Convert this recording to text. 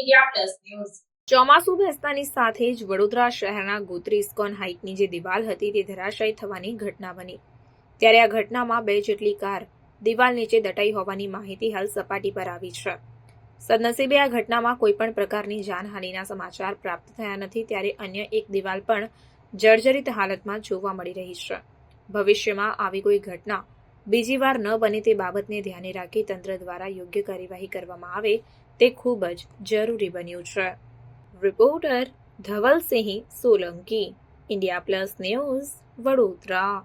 India plus news. ચોમાસુ બેસતાની સાથે જ વડોદરા શહેરના ગોત્રી ઇસ્કોન હાઇટની જે દિવાલ હતી તે ધરાશાયી થવાની ઘટના બની. ત્યારે આ ઘટનામાં બે જેટલી કાર દિવાલ નીચે દટાઈ હોવાની માહિતી હાલ સપાટી પર આવી છે. સદનસીબે આ ઘટનામાં કોઈપણ પ્રકારની જાનહાનિના સમાચાર પ્રાપ્ત થયા નથી, ત્યારે અન્ય એક દિવાલ પણ જર્જરિત હાલતમાં જોવા મળી રહી છે. ભવિષ્યમાં આવી કોઈ ઘટના બીજી વાર ન બને તે બાબતને ધ્યાને રાખી તંત્ર દ્વારા યોગ્ય કાર્યવાહી કરવામાં આવે તે ખૂબ જ જરૂરી બન્યું છે. Reporter Dhavalsinh Solanki, India plus news Vadodara.